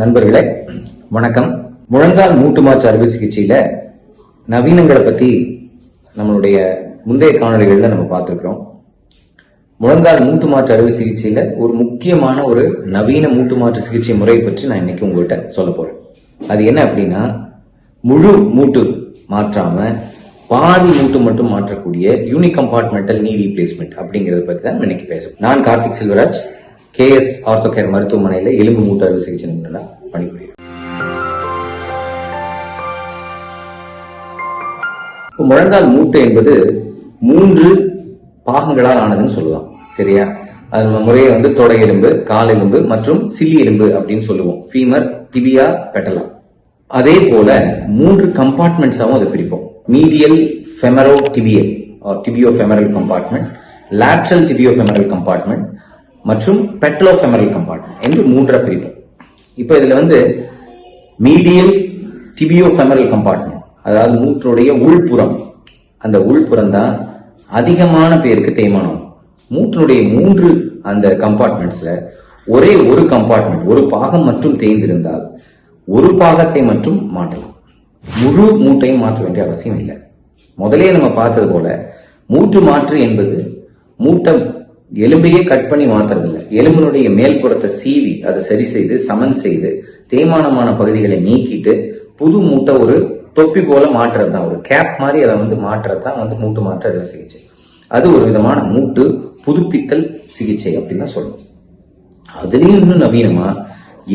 நண்பர்களே வணக்கம். முழங்கால் மூட்டு மாற்று அறுவை சிகிச்சையில நவீனங்களை பத்தி நம்மளுடைய முந்தைய காணொளிகள்ல நம்ம பார்த்துருக்கிறோம். முழங்கால் மூட்டு மாற்று அறுவை சிகிச்சையில ஒரு முக்கியமான ஒரு நவீன மூட்டு மாற்று சிகிச்சை முறை பற்றி நான் இன்னைக்கு உங்கள்கிட்ட சொல்ல போறேன். அது என்ன அப்படின்னா முழு மூட்டு மாற்றாம பாதி மூட்டு மட்டும் மாற்றக்கூடிய யூனிக் கம்பார்ட்மெண்டல் நீ ரீப்ளேஸ்மெண்ட் அப்படிங்கறத பத்தி தான் நம்ம இன்னைக்கு பேசுவோம் நான் Karthik Selvaraj KS ortho care எலும்பு மூட்டு அறுவை சிகிச்சை நிபுணரா பணிபுரியும் இப்போ முழங்கால் மூட்டு என்பது மூன்று பாகங்களால் ஆனதுன்னு சொல்லலாம் சரியா? அது முறையை வந்து தொடை எலும்பு கால் எலும்பு மற்றும் சில்லி எலும்பு அப்படின்னு சொல்லுவோம். ஃபீமர் டிபியா பெட்டலா அதே போல மூன்று கம்பார்ட்மெண்ட்ஸாகவும் அதை பிரிப்போம். Medial femorotibial tibiofemoral compartment lateral tibiofemoral compartment மற்றும் பெட்ரோஃபெமரல் கம்பார்ட்மெண்ட் என்று மூன்றாக பிரிப்போம் இப்போ இதில் வந்து மீடியல் டிபியோஃபெமரல் கம்பார்ட்மெண்ட் அதாவது மூட்டுடைய உள்புறம் அந்த உள்புறம் தான் அதிகமான பேருக்கு தேய்மானம். மூட்டினுடைய மூன்று அந்த கம்பார்ட்மெண்ட்ஸில் ஒரே ஒரு கம்பார்ட்மெண்ட் ஒரு பாகம் மட்டும் தேய்ந்திருந்தால் ஒரு பாகத்தை மட்டும் மாட்டலாம். முழு மூட்டையும் மாற்ற வேண்டிய அவசியம் இல்லை. முதலே நம்ம பார்த்தது போல மூட்டு மாற்று என்பது மூட்டை எலும்பையே கட் பண்ணி மாத்துறதில்ல. எலும்பினுடைய மேல்புறத்தை சீவி அதை சரி செய்து சமன் செய்து தேய்மானமான பகுதிகளை நீக்கிட்டு புது மூட்டை ஒரு தொப்பி போல மாற்றுறது தான் ஒரு கேப் மாதிரி அதை வந்து மாற்றுறது தான் வந்து மூட்டு மாற்று அறுவை சிகிச்சை. அது ஒரு விதமான மூட்டு புதுப்பித்தல் சிகிச்சை அப்படின்னு தான் சொல்லணும் அதுலேயும் இன்னும் நவீனமா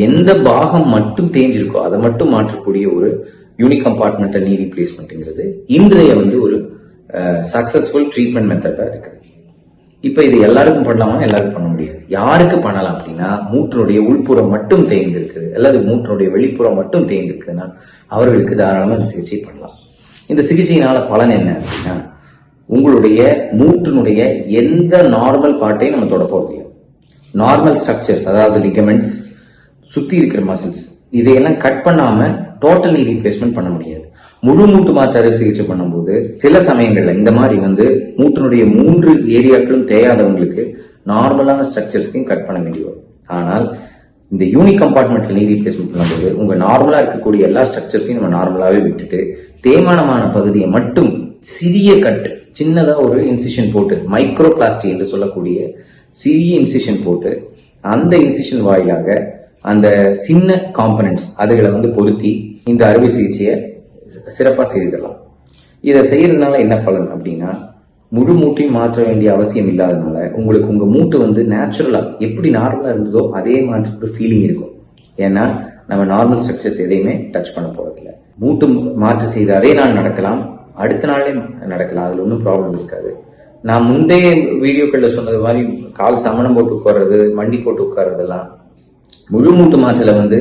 எந்த பாகம் மட்டும் தேஞ்சிருக்கோ அதை மட்டும் மாற்றக்கூடிய ஒரு யூனிக் கம்பார்ட்மெண்டல் நீ ரீப்ளேஸ்மெண்ட்டுங்கிறது இன்றைய வந்து ஒரு சக்சஸ்ஃபுல் ட்ரீட்மெண்ட் மெத்தடாக இருக்குது. இப்போ இது எல்லாருக்கும் பண்ணலாமா? எல்லாருக்கும் பண்ண முடியாது. யாருக்கு பண்ணலாம் அப்படின்னா மூட்டினுடைய உள்புறம் மட்டும் தேய்ந்திருக்குது அல்லது மூட்டினுடைய வெளிப்புறம் மட்டும் தேய்ந்திருக்குதுன்னா அவர்களுக்கு தாராளமாக இந்த சிகிச்சை பண்ணலாம். இந்த சிகிச்சையினால பலன் என்ன அப்படின்னா உங்களுடைய மூட்டினுடைய எந்த நார்மல் பார்ட்டையும் நம்ம தொட போறதில்லை நார்மல் ஸ்ட்ரக்சர்ஸ் அதாவது லிகமெண்ட்ஸ் சுற்றி இருக்கிற மசில்ஸ் இதையெல்லாம் கட் பண்ணாமல் டோட்டல் நீ ரீப்ளேஸ்மெண்ட் பண்ண முடியாது. முழு மூட்டு மாற்று அறுவை சிகிச்சை பண்ணும்போது சில சமயங்கள்ல இந்த மாதிரி வந்து மூட்டினுடைய மூன்று ஏரியாக்களும் தேயாதவங்களுக்கு நார்மலான ஸ்ட்ரக்சர்ஸையும் கட் பண்ண வேண்டி வரும் ஆனால் இந்த யூனிக் கம்பார்ட்மெண்ட்ல நீ ரீப்ளேஸ்மெண்ட் பண்ணும்போது உங்க நார்மலா இருக்கக்கூடிய எல்லா ஸ்ட்ரக்சர்ஸையும் நம்ம நார்மலாவே விட்டுட்டு தேய்மானமான பகுதியை மட்டும் சிறிய கட் சின்னதா ஒரு இன்சிஷன் போட்டு மைக்ரோ பிளாஸ்டிக் என்று சொல்லக்கூடிய சிறிய இன்சிஷன் போட்டு அந்த இன்சிஷன் வாயிலாக அந்த சின்ன காம்பனன்ட்ஸ் அதுகளை வந்து பொருத்தி இந்த அறுவை சிகிச்சையை சிறப்பாக செய்திடலாம். இதை செய்கிறதுனால என்ன பலன் அப்படின்னா முழு மூட்டையும் மாற்ற வேண்டிய அவசியம் இல்லாதனால உங்களுக்கு உங்கள் மூட்டு வந்து நேச்சுரலாக எப்படி நார்மலாக இருந்ததோ அதே மாதிரி ஒரு ஃபீலிங் இருக்கும். ஏன்னா நம்ம நார்மல் ஸ்ட்ரக்சர்ஸ் எதையுமே டச் பண்ண போகிறதில்ல மூட்டு மாற்று செய்த அதே நாள் நடக்கலாம் அடுத்த நாளே நடக்கலாம் அதில் ஒன்றும் ப்ராப்ளம் இருக்காது. நான் முந்தைய வீடியோக்களில் சொன்னது மாதிரி கால் சமணம் போட்டு உட்கார்றது மண்டி போட்டு உட்கார்றதெல்லாம் முழு மூட்டு மாற்றல வந்து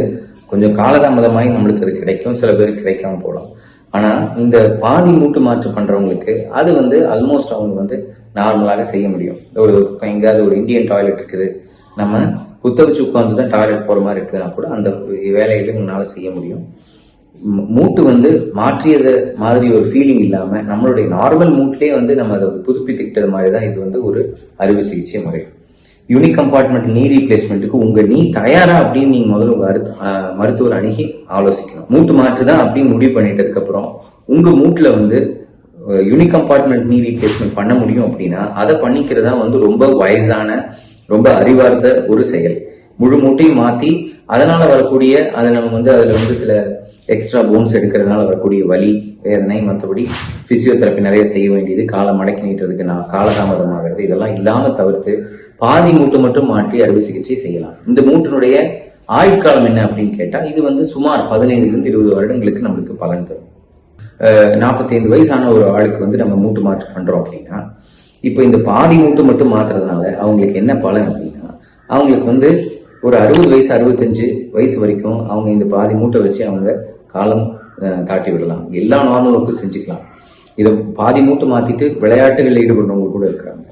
கொஞ்சம் காலதாமதமாகி நம்மளுக்கு அது கிடைக்கும் சில பேருக்கு கிடைக்காம போகலாம். ஆனால் இந்த பாதி மூட்டு மாற்று பண்ணுறவங்களுக்கு அது வந்து ஆல்மோஸ்ட் அவங்க வந்து நார்மலாக செய்ய முடியும். ஒரு எங்கேயாவது ஒரு இந்தியன் டாய்லெட் இருக்குது. நம்ம புத்தகச்சு உட்காந்து தான் டாய்லெட் போகிற மாதிரி இருக்குன்னா கூட அந்த வேலைகளை உங்களால் செய்ய முடியும். மூட்டு வந்து மாற்றியது மாதிரி ஒரு ஃபீலிங் இல்லாமல் நம்மளுடைய நார்மல் மூட்லேயே வந்து நம்ம அதை புதுப்பித்துக்கிட்டது மாதிரி தான் இது வந்து ஒரு அறுவை சிகிச்சை முறை. யூனிக் கம்பார்ட்மெண்ட் நீ ரீப்ளேஸ்மெண்ட்டுக்கு உங்க நீ தயாரா அப்படின்னு நீங்க முதல்ல உங்க அருத்- மருத்துவர் அணுகி ஆலோசிக்கணும். மூட்டு மாற்று தான் அப்படின்னு முடிவு பண்ணிட்டதுக்கு அப்புறம் உங்க மூட்டுல வந்து யூனிக் கம்பார்ட்மெண்ட் நீ ரீப்ளேஸ்மெண்ட் பண்ண முடியும் அப்படின்னா அதை பண்ணிக்கிறதா வந்து ரொம்ப வயசான ரொம்ப அறிவார்ந்த ஒரு செயல். முழு மூட்டையும் மாத்தி அதனால வரக்கூடிய அதை நம்ம வந்து அதுல வந்து சில எக்ஸ்ட்ரா போன்ஸ் எடுக்கிறதுனால வரக்கூடிய வலி வேதனை மற்றபடி பிசியோதெரப்பி நிறைய செய்ய வேண்டியது காலை மடக்கி நீட்டுறதுக்கு நான் காலதாமதம் ஆகிறது இதெல்லாம் இல்லாம தவிர்த்து பாதி மூட்டு மட்டும் மாற்றி அறுவை சிகிச்சை செய்யலாம். இந்த மூட்டினுடைய ஆயுட்காலம் என்ன அப்படின்னு கேட்டா இது வந்து சுமார் பதினைந்துல இருந்து இருபது வருடங்களுக்கு நம்மளுக்கு பலன் தரும். நாற்பத்தைந்து வயசான ஒரு ஆளுக்கு வந்து நம்ம மூட்டு மாற்று பண்றோம் அப்படின்னா இப்போ இந்த பாதி மூட்டு மட்டும் மாத்துறதுனால அவங்களுக்கு என்ன பலன் அப்படின்னா அவங்களுக்கு வந்து ஒரு அறுபது வயசு அறுபத்தஞ்சு வயசு வரைக்கும் அவங்க இந்த பாதி மூட்டை வச்சு அவங்க காலம் தாட்டி விடலாம். எல்லா நார்மல் ஒர்க்கும் செஞ்சுக்கலாம். இதை பாதி மூட்டை மாற்றிட்டு விளையாட்டுகளில் ஈடுபடுறவங்க கூட இருக்கிறாங்க.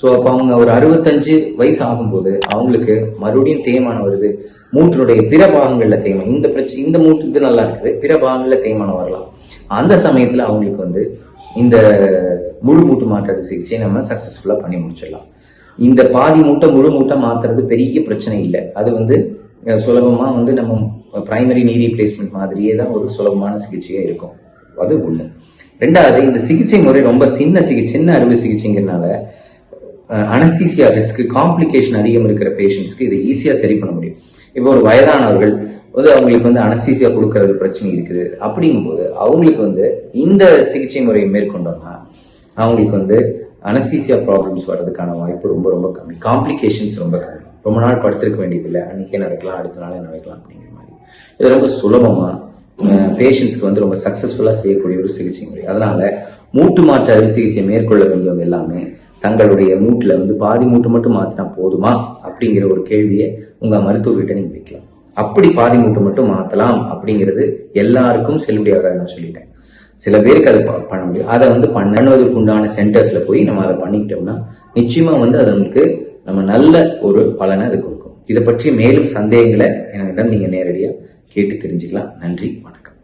ஸோ அப்போ அவங்க ஒரு அறுபத்தஞ்சு வயசு ஆகும்போது அவங்களுக்கு மறுபடியும் தேய்மானம் வருது. மூட்டினுடைய பிற பாகங்களில் தேய்மானம் இந்த பிரச்சனை இந்த மூட்டு இது நல்லா இருக்குது பிற பாகங்களில் தேய்மானம் வரலாம். அந்த சமயத்தில் அவங்களுக்கு வந்து இந்த முழு மூட்டு மாற்று சிகிச்சை நம்ம சக்ஸஸ்ஃபுல்லாக பண்ணி முடிச்சிடலாம். இந்த பாதி மூட்டை முழு மூட்டை மாத்துறது பெரிய பிரச்சனை இல்லை. அது வந்து சுலபமாக சுலபமா வந்து நம்ம பிரைமரி நீ ரீப்ளேஸ்மெண்ட் மாதிரியே தான் ஒரு சுலபமான சிகிச்சையா இருக்கும். அது உள்ள ரெண்டாவது இந்த சிகிச்சை முறை ரொம்ப சின்ன சிகிச்சை சின்ன அறுவை சிகிச்சைங்கிறனால அனஸ்தீசியா ரிஸ்க் காம்ப்ளிகேஷன் அதிகம் இருக்கிற பேஷண்ட்ஸ்க்கு இதை ஈஸியாக சரி பண்ண முடியும். இப்போ ஒரு வயதானவர்கள் வந்து அவங்களுக்கு வந்து அனஸ்தீசியா கொடுக்கறது பிரச்சனை இருக்குது. அப்படிங்கும்போது அவங்களுக்கு வந்து இந்த சிகிச்சை முறையை மேற்கொண்டோம்னா அவங்களுக்கு வந்து அனஸ்தீசியா ப்ராப்ளம்ஸ் வர்றதுக்கான வாய்ப்பு ரொம்ப ரொம்ப கம்மி. காம்ப்ளிகேஷன்ஸ் ரொம்ப கம்மி. ரொம்ப நாள் படுத்திருக்க வேண்டியதில்லை. அன்றைக்கே நடக்கலாம் அடுத்த நாளே நடக்கலாம் அப்படிங்கிற மாதிரி. இது ரொம்ப சுலபமாக பேஷண்ட்ஸ்க்கு வந்து ரொம்ப சக்ஸஸ்ஃபுல்லாக செய்யக்கூடிய ஒரு சிகிச்சை முறை. அதனால் மூட்டு மாற்று அறுவை சிகிச்சை மேற்கொள்ள வேண்டியவங்க எல்லாமே தங்களுடைய மூட்டில் வந்து பாதி மூட்டு மட்டும் மாற்றினா போதுமா அப்படிங்கிற ஒரு கேள்வியை உங்கள் மருத்துவர்கிட்ட நீங்கள் வைக்கலாம். அப்படி பாதி மூட்டு மட்டும் மாற்றலாம் அப்படிங்கிறது எல்லாருக்கும் செல்லுபடியாக நான் சொல்லிட்டேன். சில பேருக்கு அதை ப- பண்ண முடியும். அதை வந்து பண்ணுவதற்கு உண்டான சென்டர்ஸில் போய் நம்ம அதை பண்ணிக்கிட்டோம்னா நிச்சயமாக வந்து அது நமக்கு நம்ம நல்ல ஒரு பலனை அது கொடுக்கும். இதை பற்றி மேலும் சந்தேகங்களை என்னிடம் நீங்கள் நேரடியாக கேட்டு தெரிஞ்சுக்கலாம். நன்றி வணக்கம்.